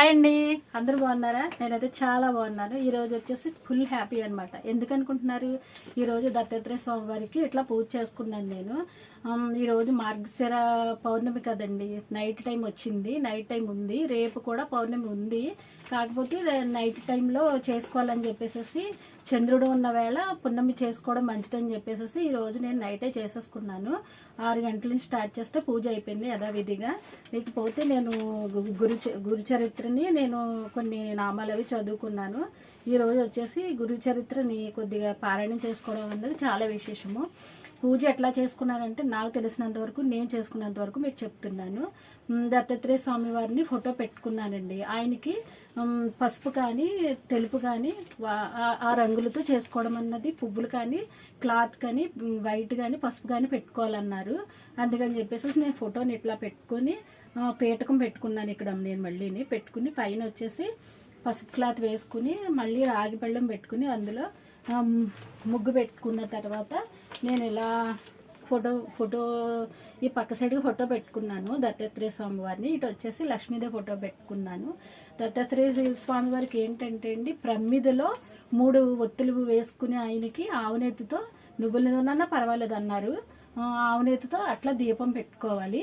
Hi అండి. అందరూ బాగున్నారా? నేనైతే చాలా బాగున్నాను. ఈరోజు వచ్చేసి ఫుల్ హ్యాపీ అనమాట ఎందుకనుకుంటున్నారు? ఈరోజు దత్తాత్రేయ స్వామి వారికి ఇట్లా పూజ చేసుకున్నాను నేను. ఈరోజు మార్గశిర పౌర్ణమి కదండి. నైట్ టైం వచ్చింది. నైట్ టైం ఉంది. రేపు కూడా పౌర్ణమి ఉంది. కాకపోతే నైట్ టైంలో చేసుకోవాలని చెప్పేసి చంద్రుడు ఉన్న వేళ పున్నమి చేసుకోవడం మంచిదని చెప్పేసి ఈ రోజు నేను నైటే చేసేసుకున్నాను. ఆరు గంటల నుంచి స్టార్ట్ చేస్తే పూజ అయిపోయింది యథావిధిగా. లేకపోతే నేను గు- గురు చ- గురు చరిత్రని నేను కొన్ని నామాలు అవి చదువుకున్నాను. ఈరోజు వచ్చేసి గురు చరిత్రని కొద్దిగా పారాయణం చేసుకోవడం అనేది చాలా విశేషము. పూజ ఎట్లా చేసుకున్నానంటే నాకు తెలిసినంత వరకు నేను చేసుకున్నంత వరకు మీకు చెప్తున్నాను. దత్తాత్రేయ స్వామి వారిని ఫోటో పెట్టుకున్నానండి. ఆయనకి పసుపు కానీ తెలుపు కానీ ఆ- రంగులతో చేసుకోవడం అన్నది పువ్వులు కానీ క్లాత్ కానీ వైట్ కానీ పసుపు కానీ పెట్టుకోవాలన్నారు. అందుకని చెప్పేసి నేను ఫోటోని ఇట్లా పెట్టుకొని పీటకం పెట్టుకున్నాను ఇక్కడ నేను మళ్ళీని. పెట్టుకుని పైన వచ్చేసి పసుపు క్లాత్ వేసుకుని మళ్ళీ రాగి బెల్లం పెట్టుకుని అందులో ముగ్గు పెట్టుకున్న తర్వాత నేను ఇలా ఫోటో ఫోటో ఈ పక్క సైడ్కి ఫోటో పెట్టుకున్నాను దత్తాత్రేయ స్వామి వారిని. ఇటు వచ్చేసి లక్ష్మీదేవి ఫోటో పెట్టుకున్నాను. దత్తాత్రేయ స్వామి వారికి ఏంటంటే అండి ప్రమిదలో మూడు ఒత్తులు వేసుకుని ఆయనకి ఆవునేతితో నువ్వులు ఉన్నా పర్వాలేదు అన్నారు. ఆవునేతితో అట్లా దీపం పెట్టుకోవాలి.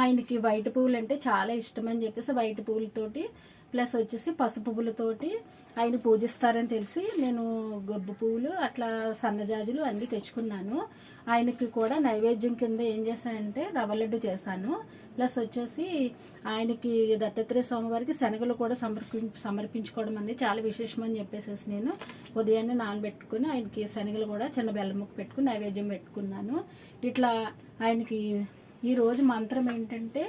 ఆయనకి వైట్ పువ్వులు అంటే చాలా ఇష్టం అని చెప్పేసి వైట్ పువ్వులతోటి ప్లస్ వచ్చేసి పసుపు పువ్వులతోటి ఆయన పూజిస్తారని తెలిసి నేను గొబ్బు పువ్వులు అట్లా సన్నజాజులు అన్నీ తెచ్చుకున్నాను. ఆయనకి కూడా నైవేద్యం కింద ఏం చేశానంటే రవ్వ లడ్డు చేశాను. ప్లస్ వచ్చేసి ఆయనకి దత్తాత్రేయ స్వామివారికి శనగలు కూడా సమర్పి సమర్పించుకోవడం అనేది చాలా విశేషమని చెప్పేసేసి చెప్పేసి నేను ఉదయాన్నే నానబెట్టుకుని ఆయనకి శనగలు కూడా చిన్న బెల్లం ముక్క పెట్టుకుని నైవేద్యం పెట్టుకున్నాను. ఇట్లా ఆయనకి ఈరోజు మంత్రం ఏంటంటే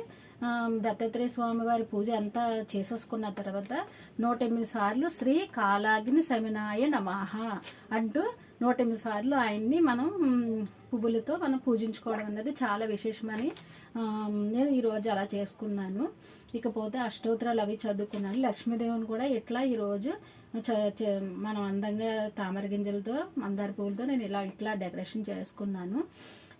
దత్తాత్రేయ స్వామి వారి పూజ అంతా చేసేసుకున్న తర్వాత నూట ఎనిమిది సార్లు శ్రీ కాలాగ్ని శమినాయ నమః అంటూ నూట ఎనిమిది సార్లు ఆయన్ని మనం పువ్వులతో మనం పూజించుకోవడం అన్నది చాలా విశేషమని నేను ఈరోజు అలా చేసుకున్నాను. ఇకపోతే అష్టోత్తరాలు అవి చదువుకున్నాను. లక్ష్మీదేవిని కూడా ఇట్లా ఈరోజు చ- మనం అందంగా తామర గింజలతో మందార పువ్వులతో నేను ఇలా ఇట్లా డెకరేషన్ చేసుకున్నాను.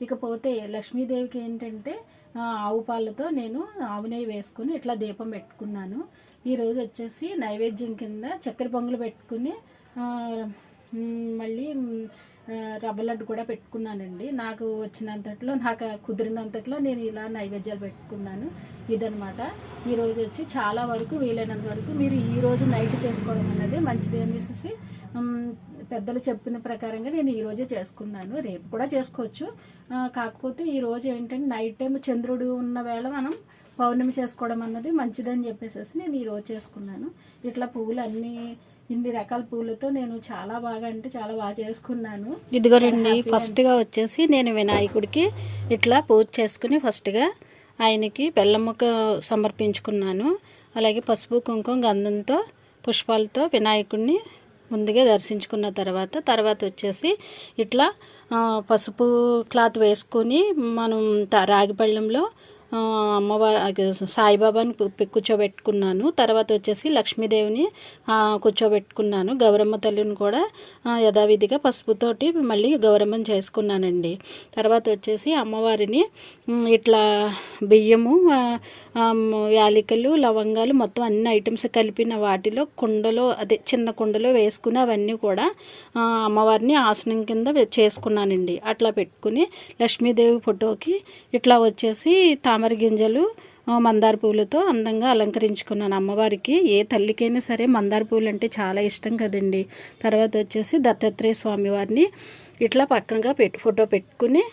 ఇకపోతే లక్ష్మీదేవికి ఏంటంటే ఆవు పాలతో నేను ఆవు నెయ్యి వేసుకుని ఇట్లా దీపం పెట్టుకున్నాను. ఈరోజు వచ్చేసి నైవేద్యం కింద చక్కెర పొంగులు పెట్టుకుని మళ్ళీ రవ్వ లడ్డు కూడా పెట్టుకున్నానండి. నాకు వచ్చినంతట్లో నాకు కుదిరినంతట్లో నేను ఇలా నైవేద్యాలు పెట్టుకున్నాను. ఇదనమాట ఈరోజు వచ్చి చాలా వరకు వీలైనంత వరకు మీరు ఈ రోజు నైట్ చేసుకోవడం అనేది మంచిది అనేసి పెద్దలు చెప్పిన ప్రకారంగా నేను ఈ రోజే చేసుకున్నాను. రేపు కూడా చేసుకోవచ్చు. కాకపోతే ఈ రోజు ఏంటంటే నైట్ టైం చంద్రుడు ఉన్న వేళ మనం పౌర్ణమి చేసుకోవడం అన్నది మంచిదని చెప్పేసి నేను ఈ రోజు చేసుకున్నాను. ఇట్లా పువ్వులు అన్ని ఇన్ని రకాల పువ్వులతో నేను చాలా బాగా అంటే చాలా బాగా చేసుకున్నాను. ఇదిగోనండి ఫస్ట్గా వచ్చేసి నేను వినాయకుడికి ఇట్లా పూజ చేసుకుని ఫస్ట్గా ఆయనకి బెల్లం ముక్క సమర్పించుకున్నాను. అలాగే పసుపు కుంకుమ గంధంతో పుష్పాలతో వినాయకుడిని ముందుగా దర్శించుకున్న తర్వాత తర్వాత వచ్చేసి ఇట్లా పసుపు క్లాత్ వేసుకొని మనం రాగిపళ్ళెంలో రాగి పళ్ళెంలో అమ్మవారి సాయిబాబాని కూర్చోబెట్టుకున్నాను. తర్వాత వచ్చేసి లక్ష్మీదేవిని కూర్చోబెట్టుకున్నాను. గౌరమ్మ తల్లిని కూడా యథావిధిగా పసుపుతోటి మళ్ళీ గౌరమ్మని చేసుకున్నానండి. తర్వాత వచ్చేసి అమ్మవారిని ఇట్లా బియ్యము యాలికలు లవంగాలు మొత్తం అన్ని ఐటమ్స్ కలిపిన వాటిలో కుండలో అదే చిన్న కుండలో వేసుకుని అవన్నీ కూడా అమ్మవారిని ఆసనం కింద చేసుకున్నానండి. అట్లా పెట్టుకుని లక్ష్మీదేవి ఫోటోకి ఇట్లా వచ్చేసి తామర గింజలు మందార పువ్వులతో అందంగా అలంకరించుకున్నాను. అమ్మవారికి ఏ తల్లికైనా సరే మందార పువ్వులు అంటే చాలా ఇష్టం కదండి. తర్వాత వచ్చేసి దత్తాత్రేయ స్వామి వారిని ఇట్లా పక్కనగా పెట్టు ఫోటో పెట్టుకుని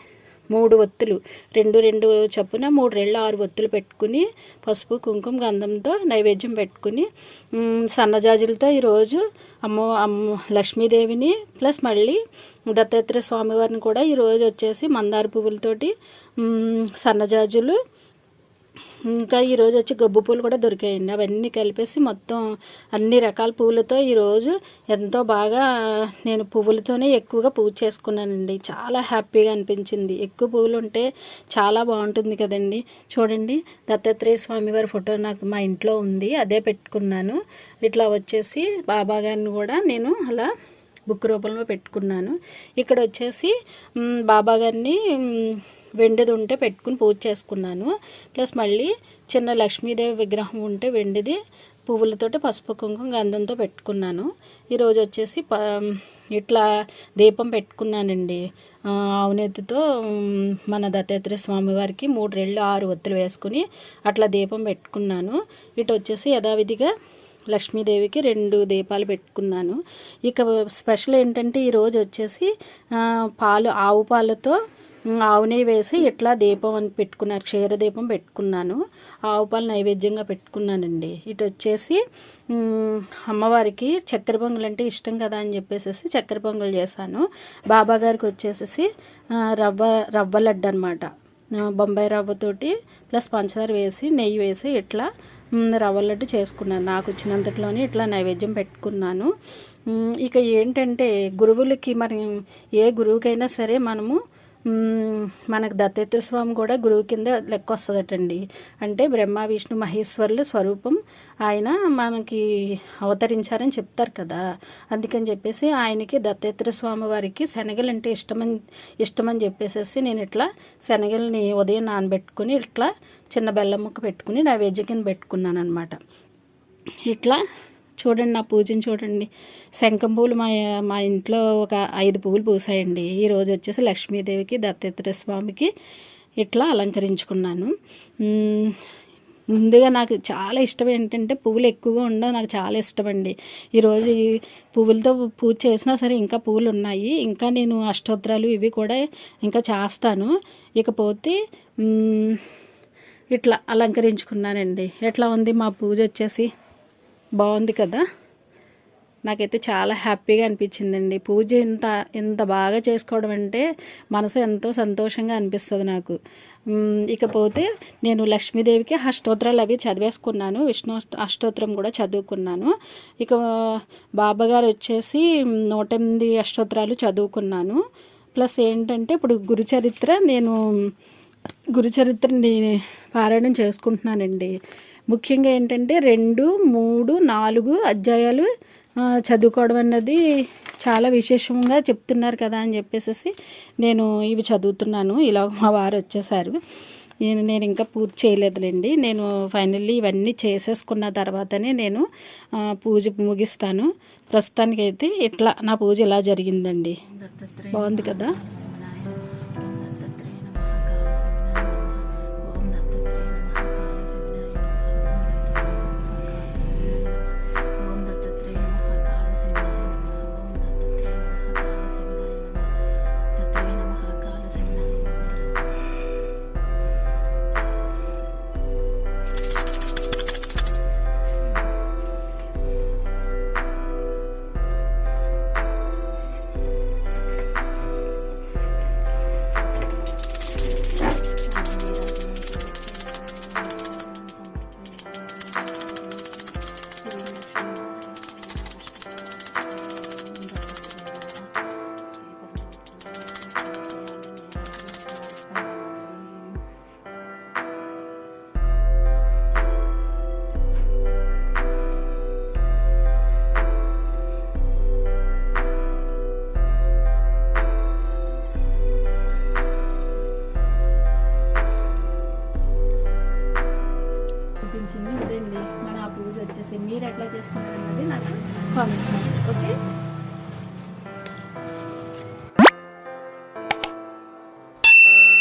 మూడు ఒత్తులు రెండు రెండు చొప్పున మూడు రెళ్ళు ఆరు ఒత్తులు పెట్టుకుని పసుపు కుంకుమ గంధంతో నైవేద్యం పెట్టుకుని సన్నజాజులతో ఈరోజు అమ్మ అమ్మ లక్ష్మీదేవిని ప్లస్ మళ్ళీ దత్తాత్రేయ స్వామివారిని కూడా ఈరోజు వచ్చేసి మందార పువ్వులతోటి సన్నజాజులు ఇంకా ఈరోజు వచ్చి గబ్బు పూలు కూడా దొరికాయండి. అవన్నీ కలిపేసి మొత్తం అన్ని రకాల పూలతో ఈరోజు ఎంతో బాగా నేను పువ్వులతోనే ఎక్కువగా పూజ చేసుకున్నానండి. చాలా హ్యాపీగా అనిపించింది. ఎక్కువ పువ్వులు ఉంటే చాలా బాగుంటుంది కదండి. చూడండి దత్తాత్రేయ స్వామి వారి ఫోటో నాకు మా ఇంట్లో ఉంది. అదే పెట్టుకున్నాను. ఇట్లా వచ్చేసి బాబా గారిని కూడా నేను అలా బుక్ రూపంలో పెట్టుకున్నాను. ఇక్కడ వచ్చేసి బాబా గారిని వెండిది ఉంటే పెట్టుకుని పూజ చేసుకున్నాను. ప్లస్ మళ్ళీ చిన్న లక్ష్మీదేవి విగ్రహం ఉంటే వెండిది పువ్వులతోటి పసుపు కుంకుమ గంధంతో పెట్టుకున్నాను. ఈరోజు వచ్చేసి ప ఇట్లా దీపం పెట్టుకున్నానండి. ఆవునెత్తితో మన దత్తాత్రేయ స్వామి వారికి మూడు రెళ్ళు ఆరు ఒత్తులు వేసుకుని అట్లా దీపం పెట్టుకున్నాను. ఇటు వచ్చేసి యథావిధిగా లక్ష్మీదేవికి రెండు దీపాలు పెట్టుకున్నాను. ఇక స్పెషల్ ఏంటంటే ఈరోజు వచ్చేసి పాలు ఆవు పాలతో ఆవు నెయ్యి వేసి ఇట్లా దీపం అని పెట్టుకున్నారు క్షీర దీపం పెట్టుకున్నాను. ఆవు పాలు నైవేద్యంగా పెట్టుకున్నానండి. ఇటు వచ్చేసి అమ్మవారికి చక్కెర పొంగల్ అంటే ఇష్టం కదా అని చెప్పేసి చక్కెర పొంగల్ చేశాను. బాబా గారికి వచ్చేసేసి రవ్వ రవ్వ లడ్డు అనమాట బొంబాయి రవ్వతోటి ప్లస్ పంచదార వేసి నెయ్యి వేసి ఇట్లా రవ్వ లడ్డు చేసుకున్నాను. నాకు వచ్చినంతట్లోనే ఇట్లా నైవేద్యం పెట్టుకున్నాను. ఇక ఏంటంటే గురువులకి మరి ఏ గురువుకైనా సరే మనము మనకు దత్తేత్ర స్వామి కూడా గురువు కింద లెక్క వస్తుందటండి. అంటే బ్రహ్మ విష్ణు మహేశ్వరుల స్వరూపం ఆయన మనకి అవతరించారని చెప్తారు కదా. అందుకని చెప్పేసి ఆయనకి దత్తేత్ర స్వామి వారికి శనగలు అంటే ఇష్టమని ఇష్టమని చెప్పేసేసి నేను ఇట్లా శనగల్ని ఉదయం నానబెట్టుకుని ఇట్లా చిన్న బెల్లం ముక్క పెట్టుకుని నైవేద్యం కింద పెట్టుకున్నాను అనమాట ఇట్లా చూడండి నా పూజను చూడండి. శంఖం పూలు మా మా ఇంట్లో ఒక ఐదు పువ్వులు పూసాయండి. ఈరోజు వచ్చేసి లక్ష్మీదేవికి దత్తాత్రేయ స్వామికి ఇట్లా అలంకరించుకున్నాను. ముందుగా నాకు చాలా ఇష్టం ఏంటంటే పువ్వులు ఎక్కువగా ఉండడం నాకు చాలా ఇష్టం అండి ఈరోజు ఈ పువ్వులతో పూజ చేసినా సరే ఇంకా పువ్వులు ఉన్నాయి. ఇంకా నేను అష్టోత్తరాలు ఇవి కూడా ఇంకా చేస్తాను. ఇకపోతే ఇట్లా అలంకరించుకున్నానండి. ఎట్లా ఉంది మా పూజ వచ్చేసి? బాగుంది కదా? నాకైతే చాలా హ్యాపీగా అనిపించిందండి. పూజ ఇంత ఇంత బాగా చేసుకోవడం అంటే మనసు ఎంతో సంతోషంగా అనిపిస్తుంది నాకు. ఇకపోతే నేను లక్ష్మీదేవికి అష్టోత్తరాలు అవి చదివేసుకున్నాను. విష్ణు అష్ట- అష్టోత్తరం కూడా చదువుకున్నాను. ఇక బాబాగారు వచ్చేసి నూట ఎనిమిది అష్టోత్తరాలు చదువుకున్నాను. ప్లస్ ఏంటంటే ఇప్పుడు గురుచరిత్ర నేను గురుచరిత్రని పారాయణం చేసుకుంటున్నానండి. ముఖ్యంగా ఏంటంటే రెండు మూడు నాలుగు అధ్యాయాలు చదువుకోవడం అన్నది చాలా విశేషంగా చెప్తున్నారు కదా అని చెప్పేసి నేను ఇవి చదువుతున్నాను. ఇలా మా వారు వచ్చేసారు. నేను నేను ఇంకా పూర్తి చేయలేదులేండి. నేను ఫైనల్లీ ఇవన్నీ చేసేసుకున్న తర్వాతనే నేను పూజ ముగిస్తాను. ప్రస్తుతానికైతే ఇట్లా నా పూజ ఇలా జరిగిందండి? బాగుంది కదా? చేసి మీరు ఎట్లా చేసుకుంటారన్నది నాకు కామెంట్ చేయండి. ఓకే